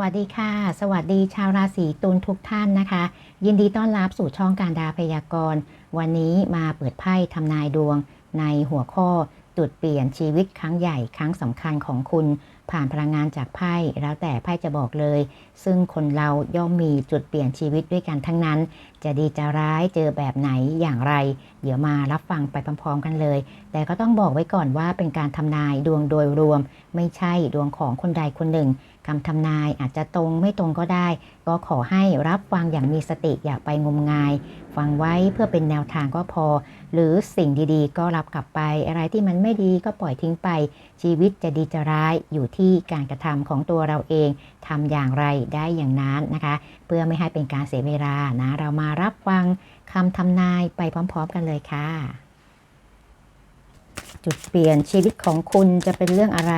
วัสดีค่ะ สวัสดีชาวราศีตุลทุกท่านนะคะ ยินดีต้อนรับสู่ช่องการดาพยากรณ์ วันนี้มาเปิดไพ่ทำนายดวงในหัวข้อจุดเปลี่ยนชีวิตครั้งใหญ่ครั้งสำคัญของคุณ ผ่านพลังงานจากไพ่แล้วแต่ไพ่จะบอกเลย ซึ่งคนเราย่อมมีจุดเปลี่ยนชีวิตด้วยกันทั้งนั้น จะดีจะร้ายเจอแบบไหนอย่างไร เดี๋ยวมารับฟังไปพร้อมๆกันเลย แต่ก็ต้องบอกไว้ก่อนว่าเป็นการทำนายดวงโดยรวม ไม่ใช่ดวงของคนใดคนหนึ่งคำทำนายอาจจะตรงไม่ตรงก็ได้ ก็ขอให้รับฟังอย่างมีสติอย่าไปงมงาย ฟังไว้เพื่อเป็นแนวทางก็พอ หรือสิ่งดีๆ ก็รับกลับไป อะไรที่มันไม่ดีก็ปล่อยทิ้งไป ชีวิตจะดีจะร้ายอยู่ที่การกระทำของตัวเราเองทำอย่างไรได้อย่างนั้นนะคะ เพื่อไม่ให้เป็นการเสียเวลานะ เรามารับฟังคำทำนายไปพร้อม ๆ กันเลยค่ะ จุดเปลี่ยนชีวิตของคุณจะเป็นเรื่องอะไร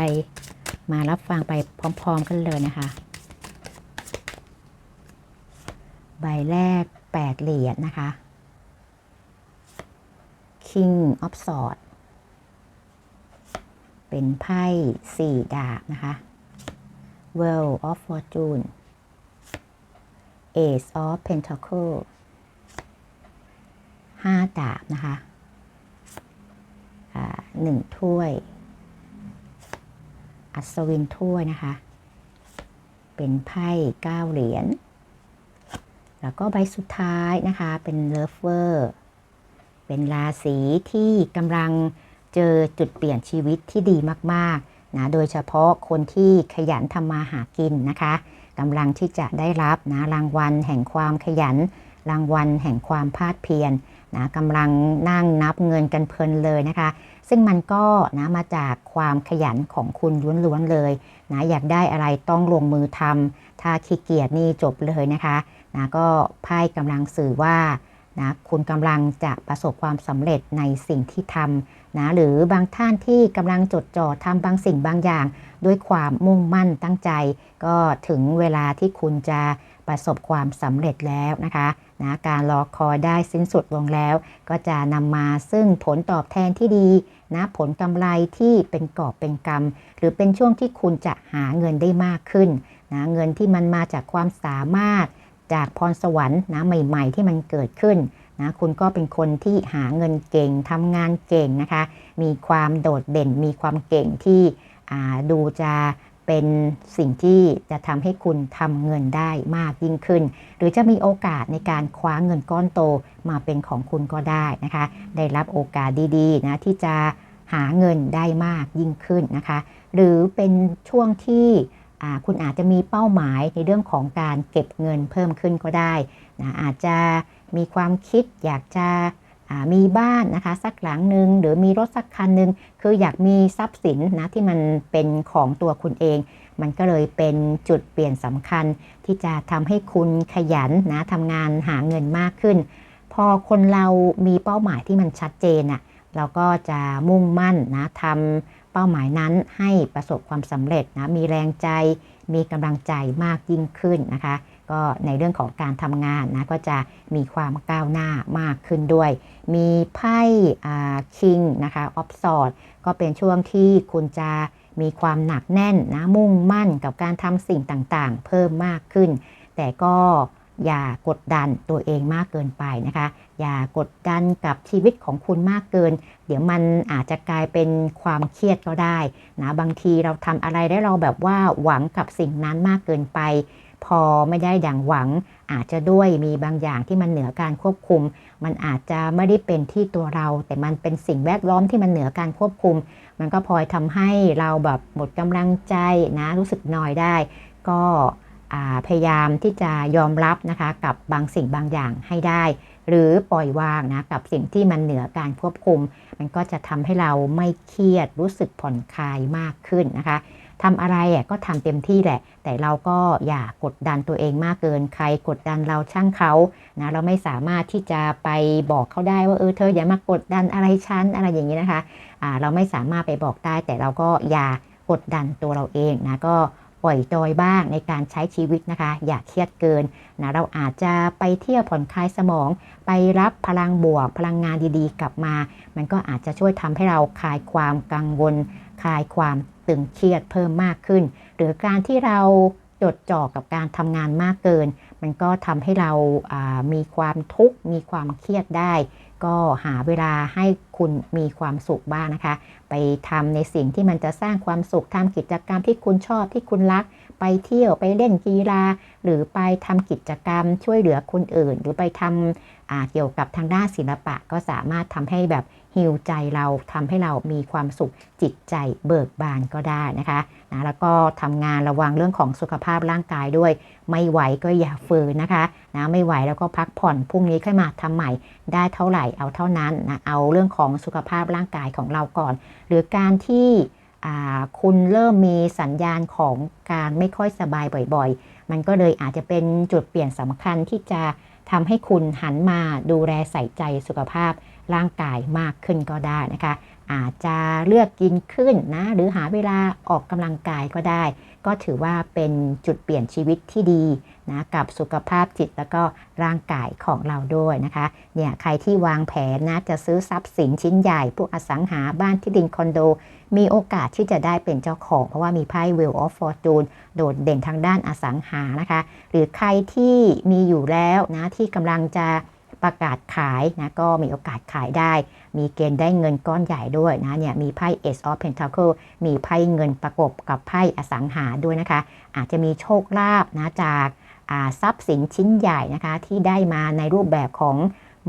มารับฟังไปพร้อม ๆ กันเลยนะคะ ใบแรก 8 เหรียญนะคะ King of Swords เป็นไพ่สี่ดาบนะคะ Well of Fortune Ace of Pentacle ห้าดาบนะคะหนึ่งถ้วย อัศวินถ้วยนะคะ เป็นไพ่เก้าเหรียญ แล้วก็ใบสุดท้ายนะคะ เป็นเลิฟเวอร์ เป็นราศีที่กำลัง เจอจุดเปลี่ยนชีวิตที่ดีมากๆนะโดยเฉพาะคนที่ขยันทำมาหากินนะคะกำลังที่จะได้รับนะรางวัลแห่งความขยัน รางวัลแห่งความภาคเพียรนะกำลังนั่งนับเงินกันเพลินเลยนะคะ ซึ่งมันก็นะมาจากความขยันของคุณล้วนๆเลยนะอยากได้อะไรต้องลงมือทำถ้าขี้เกียจนี่จบเลยนะคะนะก็ไพ่กำลังสื่อว่านะคุณกำลังจะประสบความสำเร็จในสิ่งที่ทำ นะหรือบางท่านที่กำลังจดจ่อทำบางสิ่งบางอย่าง ด้วยความมุ่งมั่นตั้งใจ ก็ถึงเวลาที่คุณจะประสบความสำเร็จแล้วนะคะนะการรอคอยได้สิ้นสุดลงแล้ว ก็จะนำมาซึ่งผลตอบแทนที่ดีนะผลกำไรที่เป็นกอบเป็นกำหรือเป็นช่วงที่คุณจะหาเงินได้มากขึ้นนะเงินที่มันมาจากความสามารถจากพรสวรรค์นะใหม่ ๆ ที่มันเกิดขึ้น นะคุณก็เป็นคนที่หาเงินเก่งทำงานเก่งนะคะ มีความโดดเด่น มีความเก่งที่ดูจะเป็นสิ่งที่จะทำให้คุณทำเงินได้มากยิ่งขึ้น หรือจะมีโอกาสในการคว้าเงินก้อนโตมาเป็นของคุณก็ได้นะคะ ได้รับโอกาสดีๆนะที่จะหาเงินได้มากยิ่งขึ้นนะคะ หรือเป็นช่วงที่คุณอาจจะมีเป้าหมายในเรื่องของการเก็บเงินเพิ่มขึ้นก็ได้นะอาจจะ มีความคิดอยากจะมีบ้านนะคะสักหลังหนึ่งหรือมีรถสักคันหนึ่งคืออยากมีทรัพย์สินนะที่มันเป็นของตัวคุณเอง มันก็เลยเป็นจุดเปลี่ยนสำคัญ ที่จะทำให้คุณขยันนะทำงานหาเงินมากขึ้น พอคนเรามีเป้าหมายที่มันชัดเจนอะ่ะเราก็จะมุ่งมั่นนะทำเป้าหมายนั้นให้ประสบความสำเร็จนะมีแรงใจ มีกำลังใจมากยิ่งขึ้นนะคะ ก็ในเรื่องของการทำงานนะก็จะมีความก้าวหน้ามากขึ้นด้วย มีไพ่คิงนะคะออฟสอดก็เป็นช่วงที่คุณจะมีความหนักแน่นนะมุ่งมั่นกับการทำสิ่งต่างๆ เพิ่มมากขึ้น แต่ก็อย่ากดดันตัวเองมากเกินไปนะคะ อย่ากดดันกับชีวิตของคุณมากเกิน เดี๋ยวมันอาจจะกลายเป็นความเครียดก็ได้นะบางทีเราทำอะไรได้เราแบบว่าหวังกับสิ่งนั้นมากเกินไป พอไม่ได้ดังหวัง อาจจะด้วยมีบางอย่างที่มันเหนือการควบคุม มันอาจจะไม่ได้เป็นที่ตัวเรา แต่มันเป็นสิ่งแวดล้อมที่มันเหนือการควบคุม มันก็พลอยทำให้เราแบบหมดกำลังใจนะรู้สึกน้อยได้ ก็พยายามที่จะยอมรับนะคะกับบางสิ่งบางอย่างให้ได้ หรือปล่อยวางนะกับสิ่งที่มันเหนือการควบคุม มันก็จะทำให้เราไม่เครียดรู้สึกผ่อนคลายมากขึ้นนะคะ ทำอะไรอะก็ทำเต็มที่แหละ แต่เราก็อย่ากดดันตัวเองมากเกินใครกดดันเราช่างเขานะเราไม่สามารถที่จะไปบอกเขาได้ว่าเออเธออย่ามากดดันอะไรฉันอะไรอย่างนี้นะคะอ่าเราไม่สามารถไปบอกได้ แต่เราก็อย่ากดดันตัวเราเองนะก็ปล่อยจอยบ้างในการใช้ชีวิตนะคะ อย่าเครียดเกินนะเราอาจจะไปเที่ยวผ่อนคลายสมอง ไปรับพลังบวก พลังงานดีๆ กลับมา มันก็อาจจะช่วยทำให้เราคลายความกังวล คลายความตึงเครียดเพิ่มมากขึ้น หรือการที่เราจดจ่อกับการทำงานมากเกิน มันก็ทำให้เราามีความทุกข์มีความเครียดได้ ก็หาเวลาให้คุณมีความสุขบ้างนะคะ ไปทำในสิ่งที่มันจะสร้างความสุขทำกิจกรรมที่คุณชอบที่คุณรัก ไปเที่ยวไปเล่นกีฬา หรือไปทำกิจกรรมช่วยเหลือคนอื่น หรือไปทำเกี่ยวกับทางด้านศิลปะก็สามารถทำให้แบบฮิวใจเราทำให้เรามีความสุขจิตใจเบิกบานก็ได้นะคะนะแล้วก็ทำงานระวังเรื่องของสุขภาพร่างกายด้วย ไม่ไหวก็อย่าฝืนนะคะนะไม่ไหวแล้วก็พักผ่อนพรุ่งนี้ค่อยมาทำใหม่ได้เท่าไหร่เอาเท่านั้นนะเอาเรื่องของสุขภาพร่างกายของเราก่อน หรือการที่ คุณเริ่มมีสัญญาณของการไม่ค่อยสบายบ่อยๆ มันก็เลยอาจจะเป็นจุดเปลี่ยนสำคัญที่จะทำให้คุณหันมาดูแลใส่ใจสุขภาพร่างกายมากขึ้นก็ได้นะคะ อาจจะเลือกกินขึ้นนะ หรือหาเวลาออกกำลังกายก็ได้ ก็ถือว่าเป็นจุดเปลี่ยนชีวิตที่ดีนะกับสุขภาพจิตแล้วก็ร่างกายของเราด้วยนะคะเนี่ยใครที่วางแผนนะจะซื้อทรัพย์สินชิ้นใหญ่ พวกอสังหาบ้านที่ดินคอนโด มีโอกาสที่จะได้เป็นเจ้าของ เพราะว่ามีไพ่ Wheel of Fortune โดดเด่นทางด้านอสังหานะคะ หรือใครที่มีอยู่แล้วนะที่กำลังจะ ประกาศขายนะก็มีโอกาสขายได้ มีเกณฑ์ได้เงินก้อนใหญ่ด้วยนะเนี่ยมีไพ่ Ace of Pentacle มีไพ่เงินประกบกับไพ่อสังหาด้วยนะคะ อาจจะมีโชคลาภนะจากทรัพย์สินชิ้นใหญ่นะคะที่ได้มาในรูปแบบของ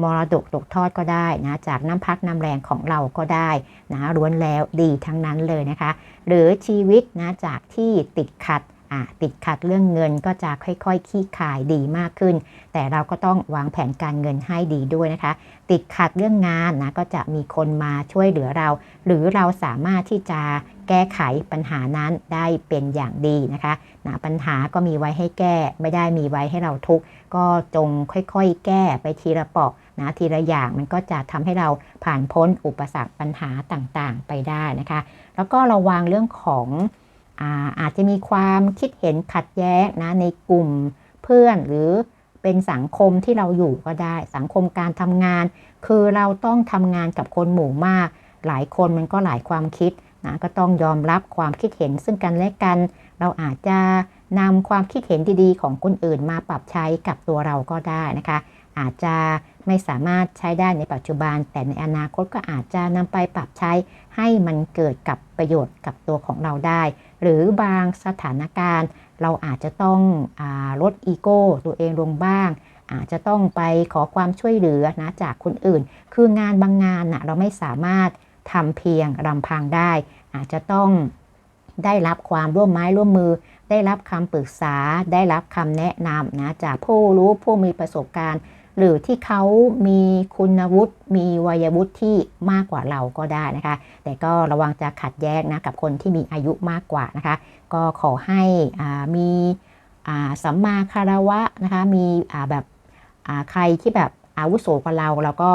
มรดกตกทอดก็ได้นะจากน้ำพักน้ำแรงของเราก็ได้นะล้วนแล้วดีทั้งนั้นเลยนะคะ หรือชีวิตนะจากที่ติดขัด ติดขัดเรื่องเงินก็จะค่อยๆ ขี้ขายดีมากขึ้น แต่เราก็ต้องวางแผนการเงินให้ดีด้วยนะคะ ติดขัดเรื่องงานนะก็จะมีคนมาช่วยเหลือเรา หรือเราสามารถที่จะแก้ไขปัญหานั้นได้เป็นอย่างดีนะคะนะปัญหาก็มีไว้ให้แก้ไม่ได้มีไว้ให้เราทุกข์ก็จงค่อยๆ แก้ไปทีละเปอกนะทีละอย่างมันก็จะทำให้เราผ่านพ้นอุปสรรคปัญหาต่างๆ ไปได้นะคะ แล้วก็ระวังเรื่องของ อาอาจจะมีความคิดเห็นขัดแย้งนะในกลุ่มเพื่อนหรือเป็นสังคมที่เราอยู่ก็ได้ สังคมการทำงาน คือเราต้องทำงานกับคนหมู่มาก หลายคนมันก็หลายความคิดนะก็ต้องยอมรับความคิดเห็นซึ่งกันและกัน เราอาจจะนำความคิดเห็นดีๆ ของคนอื่นมาปรับใช้กับตัวเราก็ได้นะคะ อาจจะไม่สามารถใช้ได้ในปัจจุบัน แต่ในอนาคตก็อาจจะนำไปปรับใช้ให้มันเกิดกับประโยชน์กับตัวของเราได้ หรือบางสถานการณ์ เราอาจจะต้องอลดอีโก้ตัวเองลงบ้าง อาจจะต้องไปขอความช่วยเหลือนะจากคนอื่น คืองานบางงานนะเราไม่สามารถทำเพียงลำพังได้ อาจจะต้องได้รับความร่วมไม้ร่วมมือ ได้รับคำปรึกษา ได้รับคำแนะนำนะจากผู้รู้ผู้มีประสบการณ์ หรือที่เขามีคุณวุฒิมีวัยวุฒิที่มากกว่าเราก็ได้นะคะ แต่ก็ระวังจะขัดแย้งนะกับคนที่มีอายุมากกว่านะคะ ก็ขอให้มีสัมมาคารวะนะคะ มีแบบใครที่แบบอาวุโสกว่าเราแล้วก็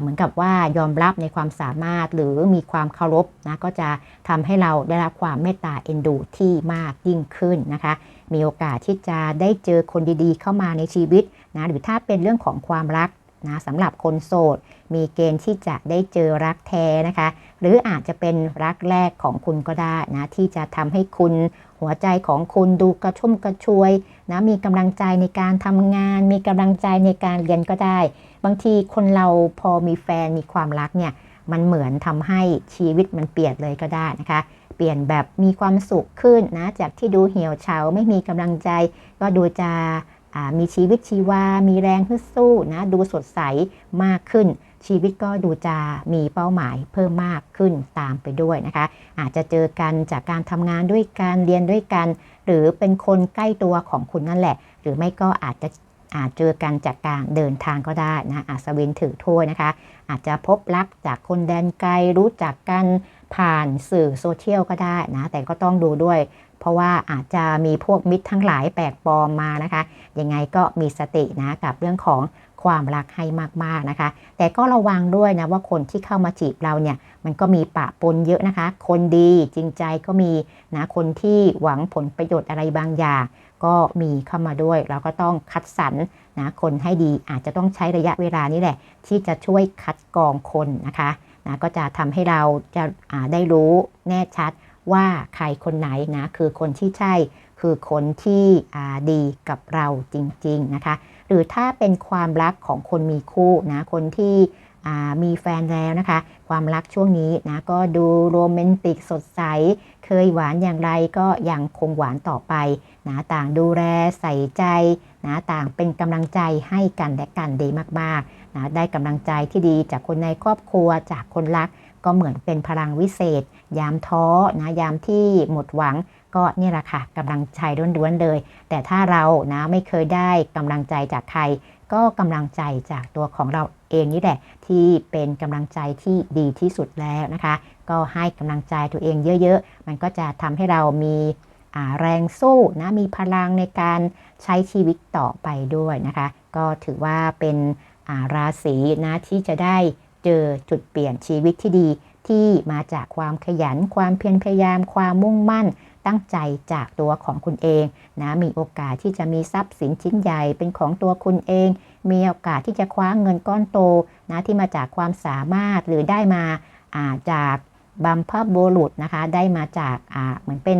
เหมือนกับว่ายอมรับในความสามารถหรือมีความเคารพนะก็จะทำให้เราได้รับความเมตตาเอ็นดูที่มากยิ่งขึ้นนะคะ มีโอกาสที่จะได้เจอคนดีๆ เข้ามาในชีวิตนะหรือถ้าเป็นเรื่องของความรักนะสำหรับคนโสด มีเกณฑ์ที่จะได้เจอรักแท้นะคะ หรืออาจจะเป็นรักแรกของคุณก็ได้นะที่จะทำให้คุณ หัวใจของคุณดูกระชุ่มกระชวยนะมีกำลังใจในการทำงาน มีกำลังใจในการเรียนก็ได้ บางทีคนเราพอมีแฟนมีความรักเนี่ยมันเหมือนทำให้ชีวิตมันเปลี่ยนเลยก็ได้นะคะ เปลี่ยนแบบมีความสุขขึ้นนะจากที่ดูเหี่ยวเฉาไม่มีกำลังใจ ก็ดูจะมีชีวิตชีวา มีแรงฮึดสู้นะดูสดใสมากขึ้น ชีวิตก็ดูจะมีเป้าหมายเพิ่มมากขึ้นตามไปด้วยนะคะ อาจจะเจอกันจากการทำงานด้วยกันเรียนด้วยกัน หรือเป็นคนใกล้ตัวของคุณนั่นแหละ หรือไม่ก็อาจจะอาจเจอกันจากการเดินทางก็ได้นะอาสวินถือถ้วยนะคะ อาจจะพบรักจากคนแดนไกลรู้จักกันผ่านสื่อโซเชียลก็ได้นะ แต่ก็ต้องดูด้วย เพราะว่าอาจจะมีพวกมิตรทั้งหลายแปลกปลอมมานะคะ ยังไงก็มีสตินะกับเรื่องของ ความรักให้มากๆนะคะ แต่ก็ระวังด้วยนะว่าคนที่เข้ามาจีบเราเนี่ยมันก็มีปะปนเยอะนะคะ คนดีจริงใจก็มีนะคนที่หวังผลประโยชน์อะไรบางอย่างก็มีเข้ามาด้วย เราก็ต้องคัดสรรนะคนให้ดีอาจจะต้องใช้ระยะเวลานี่แหละ ที่จะช่วยคัดกรองคนนะคะนะก็จะทำให้เราจะได้รู้แน่ชัดว่าใครคนไหนนะคือคนที่ใช่คือคนที่ดีกับเราจริง ๆ นะคะ รือถ้าเป็นความรักของคนมีคู่นะคนที่มีแฟนแล้วนะคะ ความรักช่วงนี้นะก็ดูโรแมนติกสดใส เคยหวานอย่างไรก็ยังคงหวานต่อไปนะต่างดูแลใส่ใจนะต่างเป็นกำลังใจให้กันและกันดีมากๆนะได้กำลังใจที่ดีจากคนในครอบครัวจากคนรัก ก็เหมือนเป็นพลังวิเศษ ยามท้อนะยามที่หมดหวังก็นี่แหละค่ะกำลังใจล้วนๆเลย แต่ถ้าเรานะไม่เคยได้กำลังใจจากใคร ก็กำลังใจจากตัวของเราเองนี่แหละ ที่เป็นกำลังใจที่ดีที่สุดแล้วนะคะ ก็ให้กำลังใจตัวเองเยอะๆ มันก็จะทำให้เรามีแรงสู้นะมีพลังในการใช้ชีวิตต่อไปด้วยนะคะ ก็ถือว่าเป็นาราศีนะที่จะได้ เจอจุดเปลี่ยนชีวิตที่ดีที่มาจากความขยัน ความเพียรพยายาม ความมุ่งมั่น ตั้งใจจากตัวของคุณเองนะมีโอกาสที่จะมีทรัพย์สินชิ้นใหญ่เป็นของตัวคุณเอง มีโอกาสที่จะคว้าเงินก้อนโตนะที่มาจากความสามารถหรือได้มาาจากบัมพบุรุษนะคะ ได้มาจากาเหมือนเป็น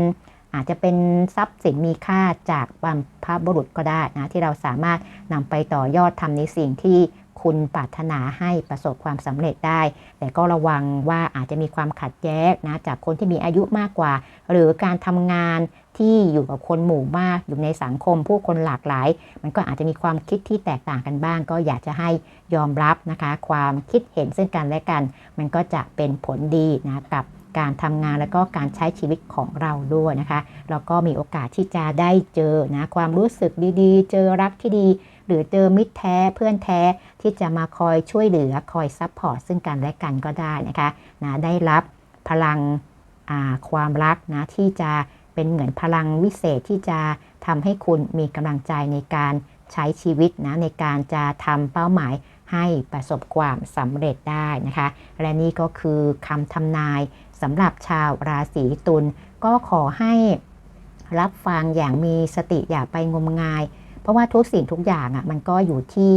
อาจจะเป็นทรัพย์สินมีค่าจากบัมพบุรุษก็ได้นะที่เราสามารถนำไปต่อยอดทำในสิ่งที่ คุณปรารถนาให้ประสบความสำเร็จได้ แต่ก็ระวังว่าอาจจะมีความขัดแย้งนะจากคนที่มีอายุมากกว่า หรือการทำงานที่อยู่กับคนหมู่มากอยู่ในสังคม ผู้คนหลากหลาย มันก็อาจจะมีความคิดที่แตกต่างกันบ้าง ก็อยากจะให้ยอมรับนะคะ ความคิดเห็นซึ่งกันและกัน มันก็จะเป็นผลดีนะกับ การทำงานและก็การใช้ชีวิตของเราด้วยนะคะ แล้วก็มีโอกาสที่จะได้เจอนะความรู้สึกดีๆ เจอรักที่ดี หรือเจอมิตรแท้เพื่อนแท้ที่จะมาคอยช่วยเหลือคอยซัพพอร์ตซึ่งกันและกันก็ได้นะคะนะได้รับพลังความรักนะที่จะเป็นเหมือนพลังวิเศษที่จะทำให้คุณมีกำลังใจในการใช้ชีวิตนะในการจะทำเป้าหมายให้ประสบความสำเร็จได้นะคะ และนี่ก็คือคำทำนาย สำหรับชาวราศีตุลก็ขอให้รับฟังอย่างมีสติอย่าไปงมงาย เพราะว่าทุกสิ่งทุกอย่างอะมันก็อยู่ที่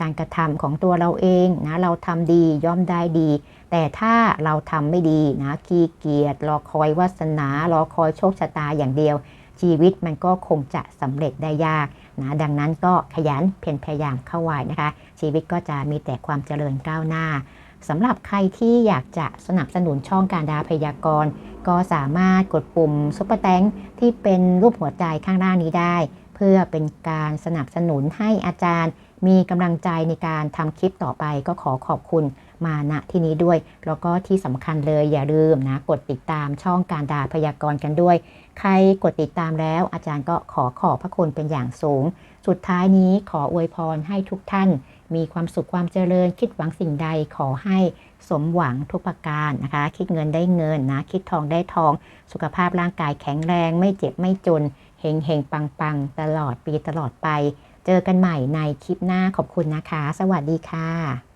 การกระทำของตัวเราเองนะเราทำดีย่อมได้ดี แต่ถ้าเราทำไม่ดีนะขี้เกียจรอคอยวาสนารอคอยโชคชะตาอย่างเดียว ชีวิตมันก็คงจะสำเร็จได้ยากนะดังนั้นก็ขยันเพียรพยายามเข้าไว้นะคะ ชีวิตก็จะมีแต่ความเจริญก้าวหน้า สำหรับใครที่อยากจะสนับสนุนช่องการดาพยากรณ์ ก็สามารถกดปุ่มซุปเปอร์แตงที่เป็นรูปหัวใจข้างล่างนี้ได้ เพื่อเป็นการสนับสนุนให้อาจารย์ มีกำลังใจในการทำคลิปต่อไปก็ขอขอบคุณมาณที่นี้ด้วย แล้วก็ที่สำคัญเลยอย่าลืมนะกดติดตามช่องการดาพยากรณ์กันด้วย ใครกดติดตามแล้ว อาจารย์ก็ขอขอบพระคุณเป็นอย่างสูง สุดท้ายนี้ขออวยพรให้ทุกท่าน มีความสุขความเจริญ คิดหวังสิ่งใดขอให้สมหวังทุกประการนะคะ คิดเงินได้เงินนะ คิดทองได้ทอง สุขภาพร่างกายแข็งแรง ไม่เจ็บไม่จน เฮงเฮงปังปังตลอดปีตลอดไป เจอกันใหม่ในคลิปหน้าขอบคุณนะคะ สวัสดีค่ะ